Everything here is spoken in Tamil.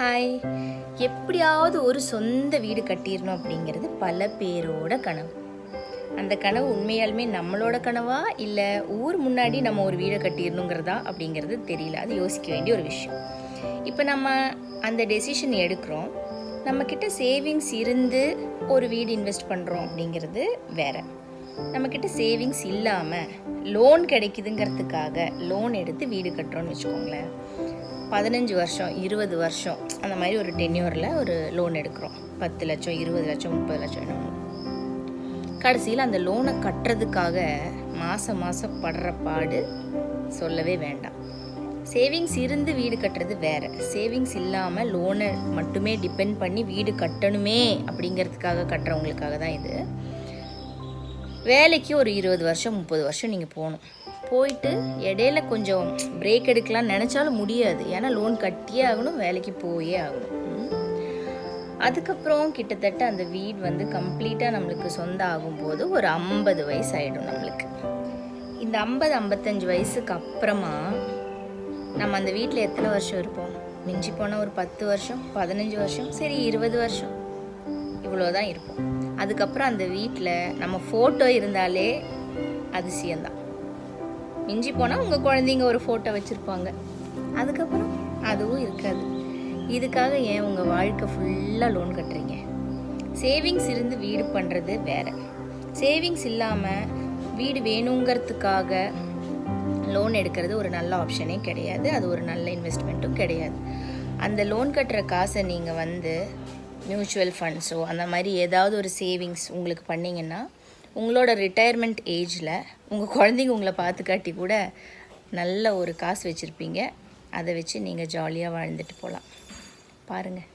ஹாய். எப்படியாவது ஒரு சொந்த வீடு கட்டிடணும் அப்படிங்கிறது பல பேரோட கனவு. அந்த கனவு உண்மையாலுமே நம்மளோட கனவா? இல்லை ஊர் முன்னாடி நம்ம ஒரு வீடை கட்டிடணுங்கிறதா? அப்படிங்கிறது தெரியல. அது யோசிக்க வேண்டிய ஒரு விஷயம். இப்போ நம்ம அந்த டெசிஷன் எடுக்கிறோம். நம்மக்கிட்ட சேவிங்ஸ் இருந்து ஒரு வீடு இன்வெஸ்ட் பண்ணுறோம் அப்படிங்கிறது வேற. நம்மக்கிட்ட சேவிங்ஸ் இல்லாமல் லோன் கிடைக்குதுங்கிறதுக்காக லோன் எடுத்து வீடு கட்டுறோம்னு வச்சுக்கோங்களேன். பதினஞ்சு வருஷம் இருபது வருஷம் அந்த மாதிரி ஒரு டென்யூரில் ஒரு லோன் எடுக்கிறோம். பத்து லட்சம் இருபது லட்சம் முப்பது லட்சம் என்னமோ. கடைசியில் அந்த லோனை கட்டுறதுக்காக மாதம் மாதம் படுற பாடு சொல்லவே வேண்டாம். சேவிங்ஸ் இருந்து வீடு கட்டுறது வேற. சேவிங்ஸ் இல்லாமல் லோனை மட்டுமே டிபெண்ட் பண்ணி வீடு கட்டணுமே அப்படிங்கிறதுக்காக கட்டுறவங்களுக்காக தான் இது. வேலைக்கு ஒரு இருபது வருஷம் முப்பது வருஷம் நீங்கள் போகணும். போயிட்டு இடையில கொஞ்சம் பிரேக் எடுக்கலாம்னு நினச்சாலும் முடியாது. ஏன்னா லோன் கட்டியே ஆகணும் வேலைக்கு போயே ஆகணும். அதுக்கப்புறம் கிட்டத்தட்ட அந்த வீடு வந்து கம்ப்ளீட்டாக நம்மளுக்கு சொந்த ஆகும்போது ஒரு ஐம்பது வயசு ஆகிடும் நம்மளுக்கு. இந்த ஐம்பது ஐம்பத்தஞ்சு வயசுக்கு அப்புறமா நம்ம அந்த வீட்டில் எத்தனை வருஷம் இருப்போம்? மிஞ்சி போனால் ஒரு பத்து வருஷம் பதினஞ்சு வருஷம் சரி இருபது வருஷம். இவ்வளோதான் இருப்போம். அதுக்கப்புறம் அந்த வீட்டில் நம்ம ஃபோட்டோ இருந்தாலே அதிசயம்தான். மிஞ்சி போனால் உங்கள் குழந்தைங்க ஒரு ஃபோட்டோ வச்சுருப்பாங்க. அதுக்கப்புறம் அதுவும் இருக்காது. இதுக்காக ஏன் உங்கள் வாழ்க்கை ஃபுல்லாக லோன் கட்டுறீங்க? சேவிங்ஸ் இருந்து வீடு பண்ணுறது வேற. சேவிங்ஸ் இல்லாமல் வீடு வேணுங்கிறதுக்காக லோன் எடுக்கிறது ஒரு நல்ல ஆப்ஷனே கிடையாது. அது ஒரு நல்ல இன்வெஸ்ட்மெண்ட்டும் கிடையாது. அந்த லோன் கட்டுற காசை நீங்கள் வந்து மியூச்சுவல் ஃபண்ட்ஸோ அந்த மாதிரி ஏதாவது ஒரு சேவிங்ஸ் உங்களுக்கு பண்ணீங்கன்னா உங்களோட ரிட்டையர்மெண்ட் ஏஜில் உங்கள் குழந்தைங்க உங்களை பார்த்துக்காட்டி கூட நல்ல ஒரு காசு வச்சுருப்பீங்க. அதை வச்சு நீங்கள் ஜாலியாக வாழ்ந்துட்டு போகலாம். பாருங்கள்